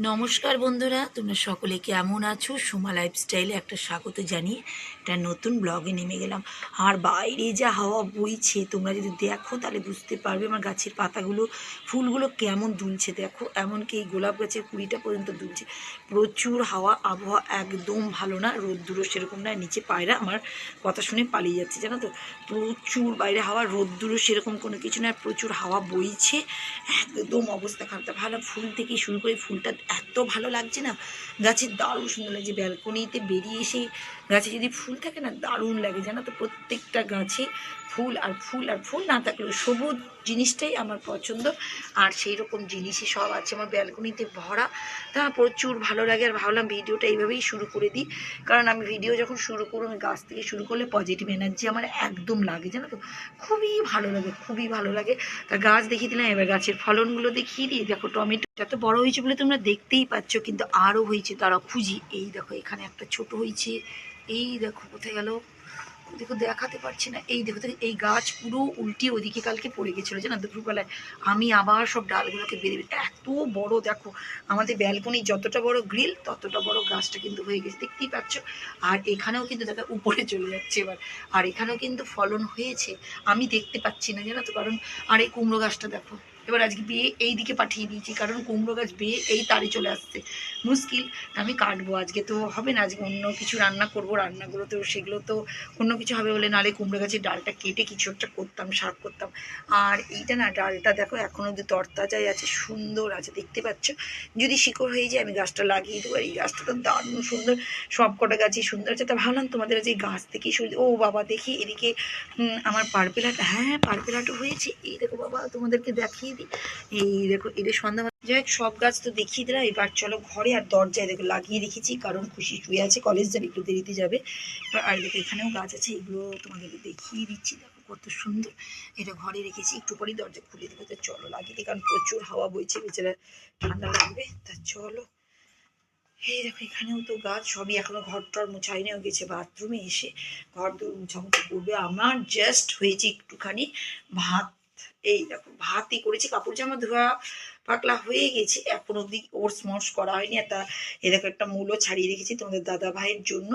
নমস্কার বন্ধুরা, তোমরা সকলে কেমন আছো? সোমা লাইফস্টাইলে একটা স্বাগত জানিয়ে একটা নতুন ব্লগে নেমে গেলাম। আর বাইরে যা হাওয়া বইছে, তোমরা যদি দেখো তাহলে বুঝতে পারবে আমার গাছের পাতাগুলো, ফুলগুলো কেমন দুলছে। দেখো, এমনকি এই গোলাপ গাছের কুড়িটা পর্যন্ত দুলছে। প্রচুর হাওয়া, আবহাওয়া একদম ভালো না, রোদ্দুরও সেরকম না, নিচে পায়রা আমার কথা শুনে পালিয়ে যাচ্ছে, জানো তো? প্রচুর বাইরে হাওয়া, রোদ্দুরও সেরকম কোনো কিছু না প্রচুর হাওয়া বইছে। একদম অবস্থা খারাপ। ভালো, ফুল থেকে শুরু করে ফুলটা এত ভালো লাগছে না? গাছের দারুণ সুন্দর লাগছে। ব্যালকনিতে বেরিয়ে এসে গাছে যদি ফুল থাকে না, দারুণ লাগে। জানো তো প্রত্যেকটা গাছে ফুল আর ফুল আর ফুল না থাকলেও সবুজ জিনিসটাই আমার পছন্দ। আর সেই রকম জিনিসই সব আছে আমার ব্যালকনিতে ভরা। তা প্রচুর ভালো লাগে আর ভাবলাম ভিডিওটা এইভাবেই শুরু করে দিই। কারণ আমি ভিডিও যখন শুরু করব, আমি গাছ থেকে শুরু করলে পজিটিভ এনার্জি আমার একদম লাগে, জানো তো। খুবই ভালো লাগে, খুবই ভালো লাগে। তা গাছ দেখিয়ে দিলাম, এবার গাছের ফলনগুলো দেখিয়ে দিই। দেখো টমেটো যত বড় হয়েছে বলে তোমরা দেখতেই পাচ্ছ, কিন্তু আরও হয়েছে, তারা খুঁজি। এই দেখো এখানে একটা ছোট হয়েছে। এই দেখো কোথায় গেল? দেখো দেখাতে পারছি না। এই দেখো এই গাছ পুরো উল্টিয়ে ওদিকে কালকে পড়ে গেছিল, জানো, দুপুরবেলায়। আমি আবার সব ডালগুলোকে বেরিয়ে এত বড় দেখো, আমাদের ব্যালকনি যতটা বড় গ্রিল ততটা বড় গাছটা কিন্তু হয়ে গেছে, দেখতেই পাচ্ছ। আর এখানেও কিন্তু দেখো, উপরে চলে যাচ্ছে এবার। আর এখানেও কিন্তু ফলন হয়েছে, আমি দেখতে পাচ্ছি না, জানো তো, কারণ, আর এই কুমড়ো গাছটা দেখো। এবার আজকে বিয়ে এই দিকে পাঠিয়ে দিয়েছি, কারণ কুমড়ো গাছ বেয়ে এই তারে চলে আসছে। মুশকিল আমি কাটবো আজকে তো, হবে না আজকে অন্য কিছু রান্না করব রান্নাগুলো তো সেগুলো তো অন্য কিছু হবে বলে নালে কুমড়ো গাছের ডালটা কেটে কিছু একটা করতাম, শাক করতাম। আর এইটা না, ডালটা দেখো এখনও অব্দি তরতাজাই আছে, সুন্দর আছে, দেখতে পাচ্ছ? যদি শিকড় হয়ে যায় আমি গাছটা লাগিয়ে দেবো এই গাছটা তো দারুণ সুন্দর, সব কটা গাছই সুন্দর আছে। তা ভাবলাম তোমাদের এই গাছ থেকেই শুরু ও বাবা দেখি এদিকে আমার পার্পেল হাট হ্যাঁ পার্পেল হাটও হয়েছে। এই দেখো বাবা, তোমাদেরকে দেখিয়ে দিই এই দেখো, এদের সন্ধ্যা যাই সব গাছ তো দেখিয়ে দিলাম। এবার চলো ঘরে আর দরজায় দেখো লাগিয়ে রেখেছি, কারণ খুশি শুয়ে আছে। কলেজ যাবে, একটু দেরিতে যাবে। আর দেখো, এখানেও গাছ আছে, এগুলো তোমাদেরকে দেখিয়ে দিচ্ছি। দেখো কত সুন্দর। এটা ঘরে রেখেছি, একটু পরেই দরজা খুলে দেবো। তো চলো, লাগিয়ে দিই, কারণ প্রচুর হাওয়া বইছে, বেচারা ঠান্ডা লাগবে। তা চলো। এই দেখো, এখানেও তো গাছ, সবই এখনও ঘর টর মোছাইনেও গেছে, বাথরুমে এসে ঘর দৌড় মোছামুছি করবে। আমার জাস্ট হয়েছে একটুখানি ভাত। এই দেখো, ভাতই করেছি, কাপড় জামা ধোয়া পাকলা হয়ে গেছে, এখন অবধি ওর্স মর্স করা হয়নি। আর তা এ দেখো, একটা মূলো ছাড়িয়ে রেখেছি তোমাদের দাদা ভাইয়ের জন্য।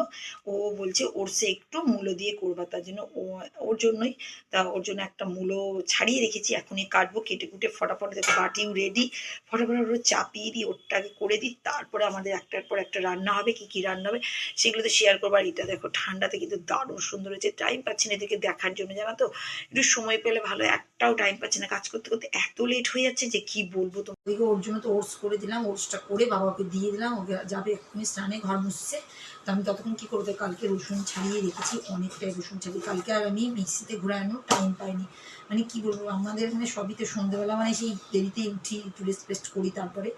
ও বলছে ওরসে একটু মূলো দিয়ে করবা, তার জন্য ও, ওর জন্যই, তা ওর জন্য একটা মূলো ছাড়িয়ে রেখেছি, এখনই কাটবো, কেটে কুটে ফটাফট দেখো বাটিও রেডি ফটাফট ওর চাপিয়ে দিই, ওরটাকে করে দিই, তারপরে আমাদের একটার পর একটা রান্না হবে, কি কি রান্না হবে, সেগুলো তো শেয়ার করব। আর এটা দেখো, ঠান্ডাতে কিন্তু দারুণ সুন্দর হয়েছে টাইম পাচ্ছি না এদেরকে দেখার জন্য, জানো তো? একটু সময় পেলে ভালো একটাও টাইম পাচ্ছি না কাজ করতে করতে, এত লেট হয়ে যাচ্ছে যে কি বলব তো? ওইকে ওর জন্য তো ওটস করে দিলাম ওটসটা করে বাবাকে দিয়ে দিলাম, ওকে যাবে এক্ষুনি স্নানে, ঘর মুছছে। তো আমি ততক্ষণ কী করব কালকে রসুন ছাড়িয়ে রেখেছি, অনেকটাই রসুন ছাড়িয়ে। কালকে আর আমি মিক্সিতে ঘোরানোর টাইম পাইনি। মানে কি বলব, আমাদের এখানে সবই তো সন্ধ্যেবেলা মানে সেই দেরিতেই উঠি, একটু রেস্ট করি তারপরে।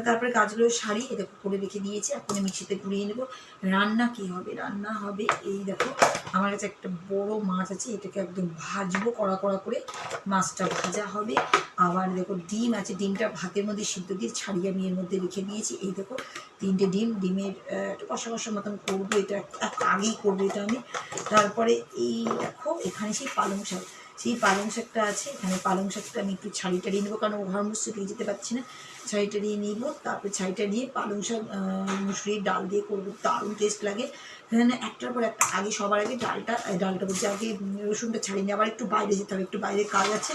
তারপরে কাজগুলো সারি এ দেখো করে রেখে দিয়েছি এখন মিক্সিতে ঘুরিয়ে নেব। রান্না কি হবে? রান্না হবে এই দেখো, আমার কাছে একটা বড় মাছ আছে, এটাকে একদম ভাজবো কড়া কড়া করে। মাছটা ভাজা হবে। আবার দেখো ডিম আছে, ডিমটা ভাতের মধ্যে সিদ্ধ দিয়ে ছাড়িয়ে আমি এর মধ্যে রেখে দিয়েছি। এই দেখো, তিনটে ডিম, ডিমের একটু কষা কষা মতন করব, এটা এক- এক- আগেই করব এটা আমি। তারপরে এই দেখো, এখানে সেই পালং শাক, সেই পালং শাকটা আছে। এখানে পালং শাকটা আমি একটু ছাড়ি টাড়িয়ে নেব, কারণ ও ঘর মুসতে যেতে পারছি না। ছাই দিয়ে নিব, তারপরে ছাইটা দিয়ে পালং শাক মুসুরির ডাল দিয়ে করব। দারুণ টেস্ট লাগে। এখানে একটার পর একটা, আগে সবার আগে ডালটা ডালটা বলছি, আগে রসুনটা ছাড়িয়ে নিয়ে আবার একটু বাইরে যেতে হবে, একটু বাইরে কাজ আছে,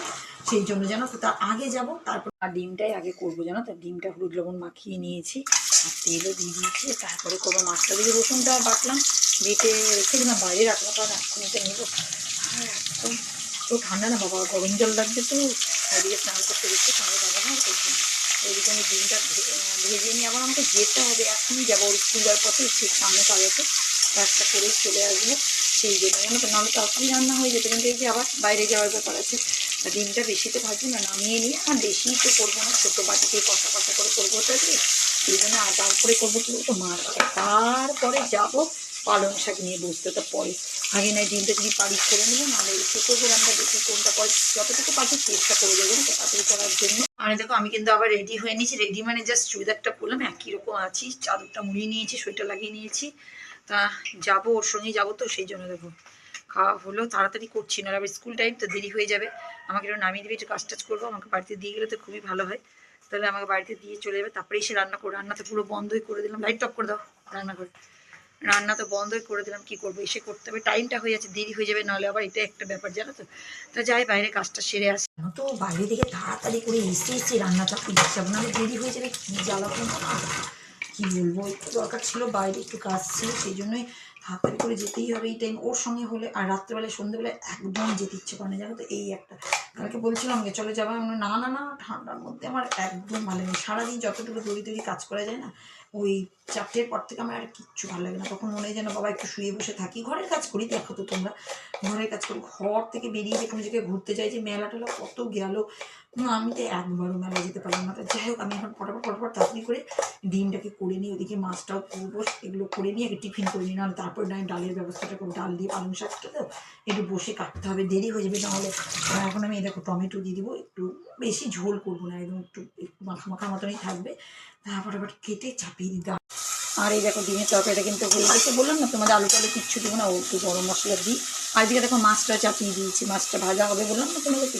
সেই জন্য জানো তো তার আগে যাব, তারপর আর ডিমটাই আগে করব জানো তো ডিমটা হলুদ লবণ মাখিয়ে নিয়েছি, আর তেলও দিয়ে দিয়েছি, তারপরে করব মাছটা দিয়ে রসুনটা বাটলাম, বেটে রেখে দিলাম, বাইরে রাখব কারণ এখন এটা নেব। একদম তো ঠান্ডা না, বাবা, গরম জল লাগবে তো ওইদিকে স্নান করতে দিচ্ছে ওইদিকে আমি ডিমটা ভেজে নিয়ে আবার আমাকে যেতে হবে, এখনই যাব ওর স্কুল যাওয়ার পথে ঠিক সামনে কাজে কাজটা করেই চলে আসব সেই জন্য, জানো তো? নাহলে তাড়াতাড়ি রান্না হয়ে যেত, কিন্তু এই যে আবার বাইরে যাওয়ার ব্যাপার আছে ডিমটা বেশি তো ভাজবো না, নামিয়ে নিয়ে, আর বেশি তো করব না, ছোটো বাটিতে কষা কষা করে করব ওটা দিয়ে সেই জন্য আর তারপরে করব কি বলতো? মাছটা তারপরে যাব পালং শাক নিয়ে বসতে, তো পরে আগে নয় ডিমটা যদি পালিশ করে নেব, নাহলে এসে করব আমরা দেখি কোনটা পরে যতটুকু পারছি চেষ্টা করে দেবো তাড়াতাড়ি করার জন্য। আর দেখো, আমি কিন্তু আবার রেডি হয়ে নিয়েছি। রেডি মানে জাস্ট চুড়িদারটা পরলাম, একই রকম আছি। চাদরটা মুড়িয়ে নিয়েছি, সোয়েটার লাগিয়ে নিয়েছি। তা যাব, ওর সঙ্গেই যাব তো, সেই জন্য দেখো, খাওয়া হলো। তাড়াতাড়ি করছি না আবার স্কুল টাইম তো দেরি হয়ে যাবে। আমাকে একটু নামিয়ে দেবে, একটু কাজ টাজ করব। আমাকে বাড়িতে দিয়ে গেলে তো খুবই ভালো হয়। তাহলে আমাকে বাড়িতে দিয়ে চলে যাবে। তারপরে এসে রান্না করে রান্না তো পুরো বন্ধই করে দিলাম। লাইট অফ করে দাও রান্না করে রান্না তো বন্ধই করে দিলাম, কি করব? এসে করতে হবে। টাইমটা হয়ে যাচ্ছে, দেরি হয়ে যাবে, নাহলে আবার এটা একটা ব্যাপার, জানো তো? তা যাই, বাইরে কাজটা সেরে আসি। তো, বাইরে থেকে তাড়াতাড়ি করে এসে এসে রান্নাটা করতে যাব নাহলে দেরি হয়ে যাবে, কি জ্বালাবো না, কি বলব? একটু দরকার ছিল, বাইরে একটু কাজ ছিল, সেই জন্যই তাড়াতাড়ি করে যেতেই হবে। এই টাইম ওর সঙ্গে হলে আর রাত্রেবেলায় সন্ধ্যেবেলায় একদম যেতে ইচ্ছে করে না, জানো তো? এই একটা। কালকে বলছিলাম আমাকে চলে যাব না না না, ঠান্ডার মধ্যে আমার একদম ভালো লাগে না। সারাদিন যতটুকু দড়ি দড়ি কাজ করা যায় না ওই চারটের পর থেকে আমার আর কিচ্ছু ভালো লাগে না। তখন মনে হয় যেন, বাবা, একটু শুয়ে বসে থাকি। ঘরের কাজ করি, দেখো তো তোমরা। ঘরের কাজ করি। ঘর থেকে বেরিয়ে যে কোনো জায়গায় ঘুরতে যাই যে মেলা টেলা কত গেল। আমি তো একবারও মেলা যেতে পারলাম না। যাই হোক, আমি এখন ফটাফট ফটাফট তাড়াতাড়ি করে ডিমটাকে করে নিই ওদিকে মাছটাও করব এগুলো করে নিয়ে আগে টিফিন করে নিই। নাহলে তারপর নয়, ডালের ব্যবস্থাটা করব। ডাল দিয়ে পালং শাকটা তো একটু বসে কাটতে হবে, দেরি হয়ে যাবে। নাহলে এখন আমি দেখো টমেটো দিয়ে দিব, একটু বেশি ঝোল করব না, একদম একটু একটু মাখা মাখা মতনই থাকবে। ফটাফট কেটে চাপিয়ে দিতে হবে। আর এই দেখো ডিমের তরকারিটা কিন্তু হয়ে গেছে। বললাম না, তোমাদের আলু টালু কিচ্ছু দেবো না, ও একটু গরম মশলা দিই। আর এদিকে দেখো মাছটা চাপিয়ে দিয়েছি, মাছটা ভাজা হবে বললাম না তোমাদেরকে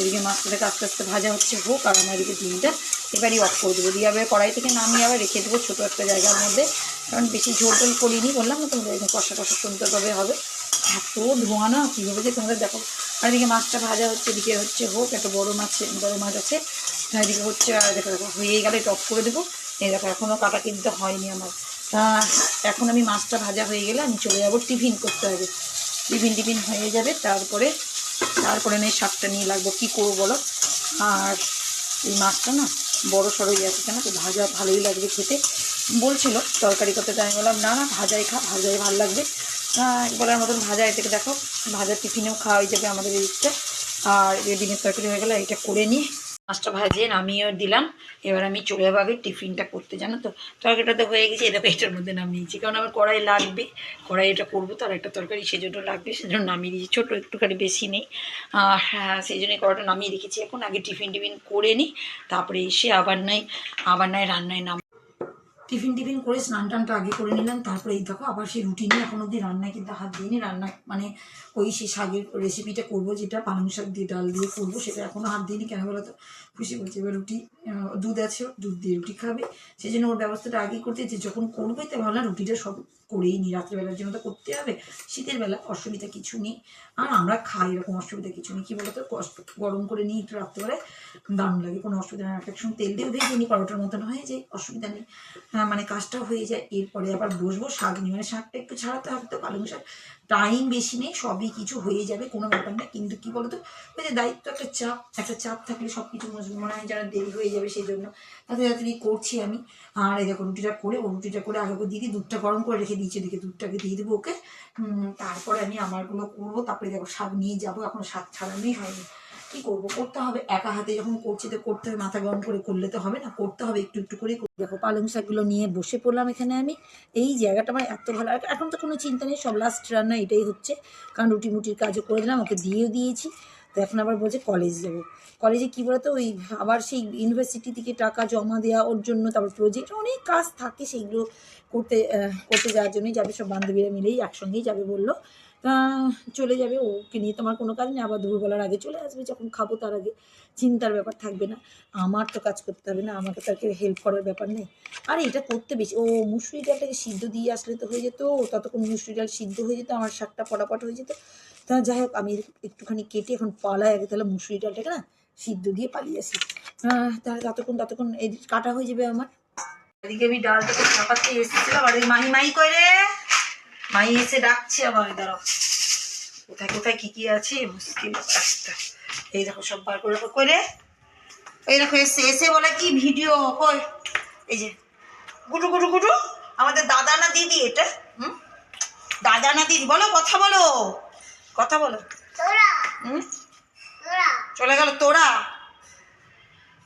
এদিকে মাছটা থেকে আস্তে আস্তে ভাজা হচ্ছে হোক, আর আমার এদিকে ডিমটা এবারই অফ করে দেবো। দিয়ে আবার কড়াই থেকে নামিয়ে আবার রেখে দেবো ছোটো একটা জায়গার মধ্যে। কারণ বেশি ঝোল টোল করিনি, বললাম না তোমাদের এরকম কষা কষা তবে হবে। এত ধোঁয়া না, কীভাবে যে তোমাদের দেখো। আর এদিকে মাছটা ভাজা হচ্ছে, এদিকে হচ্ছে হোক একটা বড়ো মাছ বড়ো মাছ আছে। এদিকে হচ্ছে, আর হয়ে গেলে টপ করে দেবো। এই দেখো এখনও কাটা কিনতে হয়নি আমার। তা, এখন আমি মাছটা ভাজা হয়ে গেলে আমি চলে যাব টিফিন করতে হবে টিফিন টিফিন হয়ে যাবে, তারপরে তারপরে নেই শাকটা নিয়ে লাগবো। কী করব বলো? আর এই মাছটা না বড় সড়ই আছে কেন? তো ভাজা ভালোই লাগবে খেতে। বলছিল তরকারি করতে, তাই বললাম, না না, ভাজাই খা, ভাজাই ভালো লাগবে। বলার মতন ভাজা এ থেকে দেখো, ভাজা টিফিনেও খাওয়া হয়ে যাবে আমাদের এই দিকটা আর এই ডিমের তরকারি হয়ে গেলে এটা করে নিই মাছটা ভাজিয়ে নামিয়েও দিলাম। এবার আমি চলে যাব আগে টিফিনটা করতে, জানো তো? তরকারিটা তো হয়ে গেছে এরকম এটার মধ্যে নামিয়েছি কারণ আমার কড়াই লাগবে কড়াই এটা করব, তার একটা তরকারি সেজন্য লাগবে, সেজন্য নামিয়ে দিয়েছি। ছোটো একটুখানি বেশি নেই। হ্যাঁ সেই জন্যই কড়াটা নামিয়ে রেখেছি। এখন আগে টিফিন টিফিন করে নিই, তারপরে এসে আবার নাই আবার নাই রান্নায় নাম টিফিন টিফিন করে স্নান টানটা আগে করে নিলাম, তারপরে এই দেখো আবার সেই রুটি নিয়ে এখন অব্দি রান্নায় কিন্তু হাত দিইনি, রান্না মানে ওই সেই শাকের রেসিপিটা করব, যেটা পালং শাক দিয়ে, ডাল দিয়ে করব, সেটা এখনও হাত দিইনি, কেন বলো তো? খুশি বলছে, এবার রুটি দুধ আছে, দুধ দিয়ে রুটি খাবে। সেই জন্য ওর ব্যবস্থাটা আগে করতে যে যখন করবে, তো ভাবলাম রুটিটা সব করেই নিই রাত্রেবেলার জন্য তো করতে হবে। শীতের বেলা অসুবিধা কিছু নেই। আর আমরা খাই, এরকম অসুবিধা কিছু নেই। কী বলতো? কষ্ট, গরম করে নিই একটু রাত্রেবেলায়। দারুণ লাগে, কোনো অসুবিধা নেই একটা সময় তেল দিয়েও ভেজে নিই পরোটার মতন হয়ে যায়, অসুবিধা নেই। হ্যাঁ মানে কাজটা হয়ে যায়। এরপরে আবার বসবো শাক নিয়ে। মানে শাকটা একটু ছাড়াতে হবে তো, পালং শাক। টাইম বেশি নেই, সবই কিছু হয়ে যাবে, কোনো ব্যাপার না কিন্তু কী বলতো, ওই যে দায়িত্ব একটা চাপ একটা চাপ থাকলে সব কিছু মনে হয় যারা দেরি হয়ে যাবে সেই জন্য তাড়াতাড়ি করছি আমি। আর এই দেখো, রুটিটা করে, ও রুটিটা করে আগে দিদি দুধটা গরম করে রেখে দিয়েছি ওদিকে দুধটাকে দিয়ে দেবো ওকে। তারপরে আমি আমারগুলো করব, তারপরে দেখো শাক নিয়ে যাব, এখন শাক ছাড়ানোই হয়নি। কি করব? করতে হবে একা হাতে যখন করছি তো করতে হবে, মাথা গরম করে করলে তো হবে না, করতে হবে একটু একটু করে দেখো, পালং শাকগুলো নিয়ে বসে পড়লাম এখানে আমি। এই জায়গাটা আমার এত ভালো এখন তো কোনো চিন্তা নেই, সব লাস্ট রান্না এটাই হচ্ছে। কারণ রুটি মুটির কাজও করে দিলাম, ওকে দিয়েও দিয়েছি। তো এখন আবার বলছে কলেজ যাব। কলেজে কী বলতো, ওই আবার সেই ইউনিভার্সিটি থেকে টাকা জমা দেওয়া, ওর জন্য তারপর প্রজেক্ট অনেক কাজ থাকে সেইগুলো করতে করতে যাওয়ার জন্যই যাবে। সব বান্ধবীরা মিলেই একসঙ্গেই যাবে বলল। তা চলে যাবে। ওকে নিয়ে তোমার কোনো কাজ নেই। আবার দুপুরবেলার আগে চলে আসবে, যখন খাব তার আগে। চিন্তার ব্যাপার থাকবে না। আমার তো কাজ করতে হবে না। আমাকে তাকে হেল্প করার ব্যাপার নেই। আর, এটা করতে বেশি ও মুসুরি ডালটাকে সিদ্ধ দিয়ে আসলে তো হয়ে যেত। ততক্ষণ মুসুরি ডাল সিদ্ধ হয়ে যেত। আমার শাকটা পটাপট হয়ে যেত। তা যাই হোক, আমি একটুখানি কেটে এখন পালাই আগে তাহলে মুসুরি ডালটাকে না সিদ্ধ দিয়ে পালিয়ে আসি। তাহলে ততক্ষণ ততক্ষণ এই কাটা হয়ে যাবে আমার। এদিকে আমি ডালটাকে চাপাতে এসেছিলাম। আর এই মাহি মাহি করে মাই এসে ডাকছে আবার দাঁড়াও। কোথায় কোথায় কি কি আছে? মুশকিল একটা। এই দেখো সব বার করে রাখো। কই রে এই দেখো এসে এসে বলে কি ভিডিও? কই? এই যে গুটু গুটু গুটু। আমাদের দাদা না দিদি এটা? হুম? দাদা না দিদি বলো কথা বলো। কথা বলো। হুম? চলে গেল তোরা।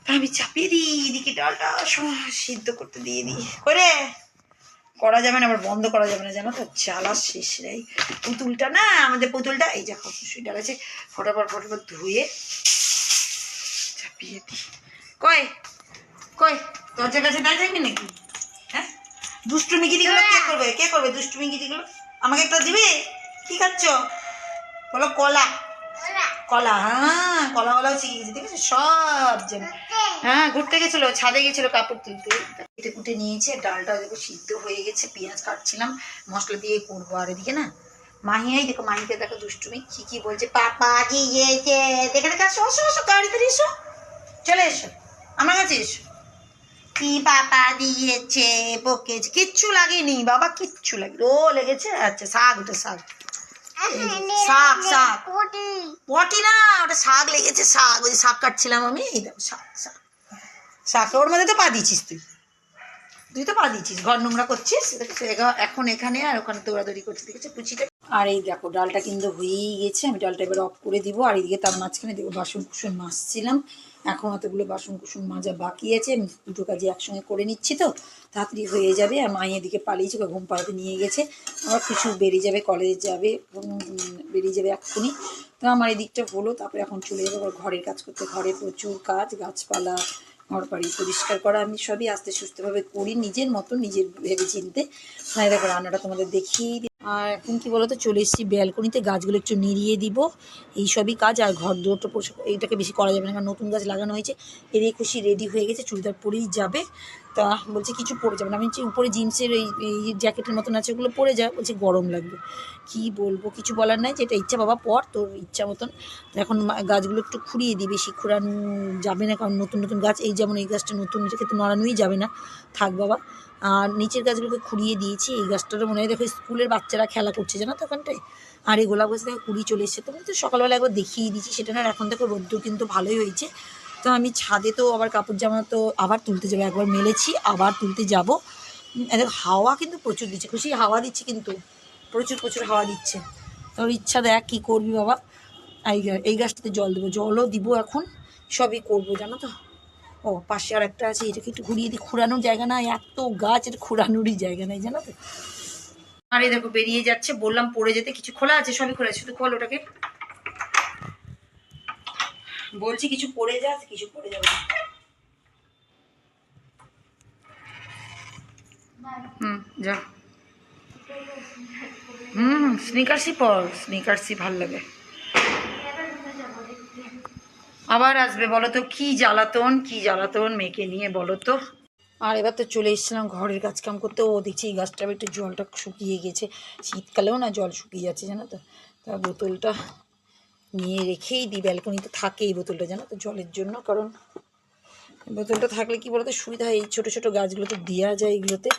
আমি চাপিয়ে দিই এদিকে ডালটা সিদ্ধ করতে দিয়ে দিই। করে করা যাবে না, আবার বন্ধ করা যাবে না, জানো তো? জ্বালা শেষ রে পুতুলটা না, আমাদের পুতুলটা, এই দেখো সুইটার আছে ফটাফট ফটাফট ধুয়ে চাপিয়ে দিই। কই? কই? দরজার কাছে না যাবি নাকি? হ্যাঁ? দুষ্টুমি গিরিগুলো কে করবে? কে করবে দুষ্টুমি গিরিগুলো আমাকে একটা দিবে? কি খাচ্ছ? বলো কলা। কলা হ্যাঁ কলা কলাও শিখে গেছি আছে সব জানি হ্যাঁ ঘুরতে গেছিল, ছাদে গেছিল কাপড় তুলতে। কেটে কুটে নিয়েছে, ডালটা দেখো সিদ্ধ হয়ে গেছে, পেঁয়াজ কাটছিলাম, মশলা দিয়ে করব আর এদিকে না। মাহিয়াই দেখো, মাহিকে দেখো দুষ্টুমি, কি কি বলছে। পাপা গিয়েছে দেখে দেখে আসো আসো আসো গাড়িতে এসো। চলে এসো, আমার কাছে এসো। কি পাপা দিয়েছে বকেছে, কিচ্ছু লাগেনি, বাবা কিচ্ছু লাগে ও লেগেছে আচ্ছা শাক ওটা শাক। শাক শাক। পটি না ওটা শাক লেগেছে শাক। ওই শাক কাটছিলাম আমি এই দেখো শাক শাক। শাক ওর মধ্যে তো পা দিয়েছিস তুই। তুই তো পা দিয়েছিস ঘর নোংরা করছিস এখন এখানে আর ওখানে দৌড়াদৌড়ি করছিস দেখেছ পুচিটা আর এই দেখো, ডালটা কিন্তু হয়েই গেছে। আমি ডালটা এবার অফ করে দিব। আর এইদিকে তার মাঝখানে দেখো বাসন কুসন মাজছিলাম। এখন অতগুলো বাসন কুসন মাজা বাকি আছে। আমি দুটো কাজে একসঙ্গে করে নিচ্ছি তো। তাড়াতাড়ি হয়ে যাবে। আর মায়ের দিকে পালিয়েছে, ওকে ঘুম পাড়াতে নিয়ে গেছে। আবার কিছু বেরিয়ে যাবে কলেজে যাবে বেরিয়ে যাবে এক্ষুনি। তো আমার এই দিকটা হলো, তারপরে এখন চলে যাব। আবার ঘরের কাজ করতে। ঘরে প্রচুর কাজ, গাছপালা ঘর বাড়ি পরিষ্কার করা। আমি সবই আস্তে সুস্থভাবে করি নিজের মতো নিজের ভেবে চিনতে তাই দেখো, রান্নাটা তোমাদের দেখিয়ে। আর এখন কি বলতো, চলে এসেছি ব্যালকনিতে, গাছগুলো একটু নিড়িয়ে দিব। এই সবই কাজ, আর ঘর দুটো এইটাকে বেশি করা যাবে না, কারণ নতুন গাছ লাগানো হয়েছে। এরই খুশি রেডি হয়ে গেছে, চুড়িদার পরেই যাবে। তা বলছে কিছু পরে যাবে না। আমি উপরে জিন্সের এই এই জ্যাকেটের মতন আছে, ওগুলো পরে যা। বলছে, গরম লাগবে। কি বলব, কিছু বলার নাই, যেটা ইচ্ছা বাবা, পর তোর ইচ্ছা মতন। এখন গাছগুলো একটু খুঁড়িয়ে দিই বেশি খুঁড়ানো যাবে না, কারণ নতুন নতুন গাছ, এই যেমন এই গাছটা নতুন এটা কিন্তু নড়ানোই যাবে না। থাক বাবা আর নিচের গাছগুলোকে খুঁড়িয়ে দিয়েছি। এই গাছটারও মনে হয় দেখো স্কুলের বাচ্চারা খেলা করছে, জানো তো ওখানটায়? আর এই গোলাপ গাছ দেখো কুড়ি চলে এসেছে। তো তো সকালবেলা একবার দেখিয়ে দিয়েছি, সেটা না এখন দেখো রোদ্দুর কিন্তু ভালোই হয়েছে। তো আমি ছাদে তো আবার কাপড় জামা তো আবার তুলতে যাব, একবার মেলেছি, আবার তুলতে যাব। দেখো হাওয়া কিন্তু প্রচুর দিচ্ছে, খুশি হাওয়া দিচ্ছে কিন্তু, প্রচুর প্রচুর হাওয়া দিচ্ছে। তোর ইচ্ছা দেখ কী করবি বাবা। এই গাছটাতে জল দেবো, জলও দিব এখন, সবই করব, জানো তো? ও, পাশে আর একটা আছে, এটাকে একটু ঘুরিয়ে দিই। ঘুরানোর জায়গা না, এত গাছ, এটা ঘুরানোরই জায়গা নেই, জানো তো? আর দেখো, বেরিয়ে যাচ্ছে, বললাম পড়ে যেতে, কিছু খোলা আছে? সবই খোলা আছে, শুধু খোল ওটাকে। বলছি কিছু পড়ে যা কিছু পড়ে যাবে হুম, যা। হুম স্নিকার্সই পর স্নিকার্সই ভালো লাগে। আবার আসবে, বলো তো, কি জ্বালাতন কি জ্বালাতন মেয়েকে নিয়ে, বলো তো। আর এবার তো চলে এসেছিলাম ঘরের কাজ কাম করতে, ও দেখছি এই গাছটা একটু জলটা শুকিয়ে গেছে। শীতকালেও না জল শুকিয়ে যাচ্ছে, জানো তো? তা বোতলটা নিয়ে রেখেই দিই ব্যালকনিতে থাকে এই বোতলটা, জানো তো, জলের জন্য। কারণ বোতলটা থাকলে কি বলতো, সুবিধা হয়, এই ছোটো ছোটো গাছগুলোতে দেওয়া যায় এগুলোতে।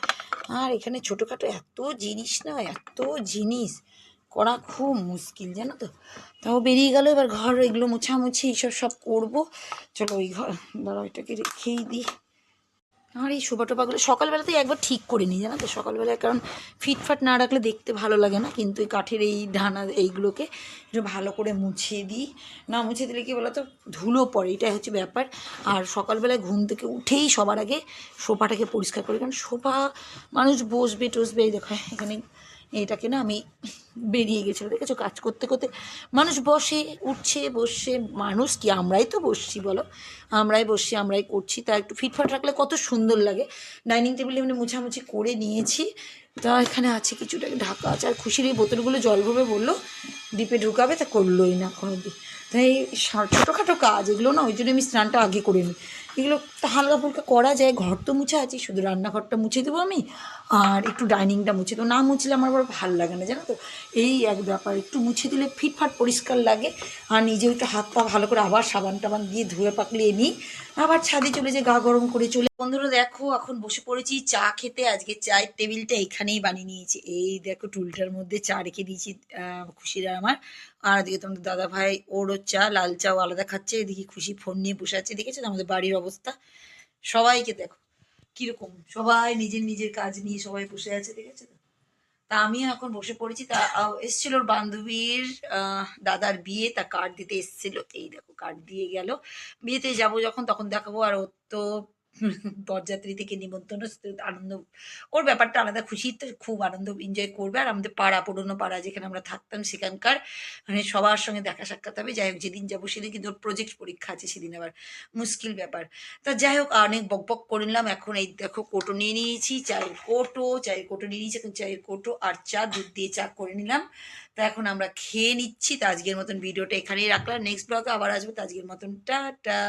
আর এখানে ছোটোখাটো এত জিনিস না, এত জিনিস। করা খুব মুশকিল, জানো তো? তাও বেরিয়ে গেল, এবার ঘর এগুলো মোছামুছি, এইসব সব করব। চলো ওই ঘর দাঁড়া ওইটাকে রেখেই দিই আর এই শোভা টোপাগুলো সকালবেলাতেই একবার ঠিক করে নিই, জানো তো? সকালবেলায়, কারণ ফিটফাট না রাখলে দেখতে ভালো লাগে না, কিন্তু এই কাঠের এই ঢানা এইগুলোকে একটু ভালো করে মুছিয়ে দিই। না মুছে দিলে কি বলতো? ধুলো পড়ে, এটাই হচ্ছে ব্যাপার। আর সকালবেলায় ঘুম থেকে উঠেই সবার আগে সোফাটাকে পরিষ্কার করি, কারণ সোফা মানুষ বসবে, টসবে দেখো, এখানে এইটাকে না আমি বেরিয়ে গেছিল দেখেছ, কাজ করতে করতে মানুষ বসে, উঠছে, বসছে, মানুষ কি, আমরাই তো বসছি বলো? আমরাই বসছি, আমরাই করছি। তা একটু ফিটফাট রাখলে কত সুন্দর লাগে। ডাইনিং টেবিলে এমনি মুছামুছি করে নিয়েছি। তা এখানে আছে কিছুটা ঢাকা আছে। আর খুশির এই বোতলগুলো জল ভরবে বলল ডিপে ঢুকাবে? তা করলোই না এখন অব্দি তাই ছোটোখাটো কাজ, এগুলো না, ওই জন্য আমি স্নানটা আগে করে নিই। এগুলো হালকা ফুলকা করা যায়, ঘর তো মুছে আছি, শুধু রান্নাঘরটা মুছে দেবো আমি, আর একটু ডাইনিংটা মুছে দেবো। না মুছলে আমার আবার ভালো লাগে না, জানো তো? এই এক ব্যাপার, একটু মুছে দিলে ফিটফাট পরিষ্কার লাগে, আর নিজেও একটু হাত পা ভালো করে আবার সাবান টাবান দিয়ে ধুয়ে পাকলিয়ে নিই আবার ছাদে চলে যে গা গরম করে চলে বন্ধুরা দেখো, এখন বসে পড়েছি, চা খেতে। আজকে চায়ের টেবিলটা এখানেই বানিয়ে নিয়েছি। এই দেখো, টুলটার মধ্যে চা রেখে দিয়েছি খুশির আমার। আর এদিকে তোমাদের দাদা ভাই ওরও চা, লাল চাও আলাদা খাচ্ছে। এদিকে খুশি ফোন নিয়ে বসে আছে, দেখেছ? আমাদের বাড়ির অবস্থা। সবাইকে দেখো, কীরকম? সবাই নিজের নিজের কাজ নিয়ে সবাই বসে আছে, দেখেছ? তো আমি এখন বসে পড়েছি, তা এসছিল ওর বান্ধবীর দাদার বিয়ে, তা কার্ড দিতে এসছিল। এই দেখো কার্ড দিয়ে গেল। বিয়েতে যাব যখন, তখন দেখাবো। আর ওর তো বরযাত্রী থেকে নিমন্ত্রণ আনন্দ, ওর ব্যাপারটা আলাদা খুশি তো খুব আনন্দ এনজয় করবে। আর আমাদের পাড়া, পুরনো পাড়া যেখানে আমরা থাকতাম সেখানকার মানে সবার সঙ্গে দেখা সাক্ষাৎ হবে। যাই হোক, যেদিন যাব সেদিন কিন্তু ওর প্রজেক্ট পরীক্ষা আছে, সেদিন আবার মুশকিল ব্যাপার। তা যাই হোক, অনেক বক বক করে নিলাম। এখন এই দেখো কোটো নিয়ে নিয়েছি, চায়ের কোটো চায়ের কোটো নিয়ে নিয়েছি, এখন চায়ের কোটো আর চা, দুধ দিয়ে চা করে নিলাম। তা এখন আমরা খেয়ে নিচ্ছি। তা আজকের মতন ভিডিওটা এখানেই রাখলাম। নেক্সট ব্লগে আবার আসব। তো আজকের মতন, টাটা!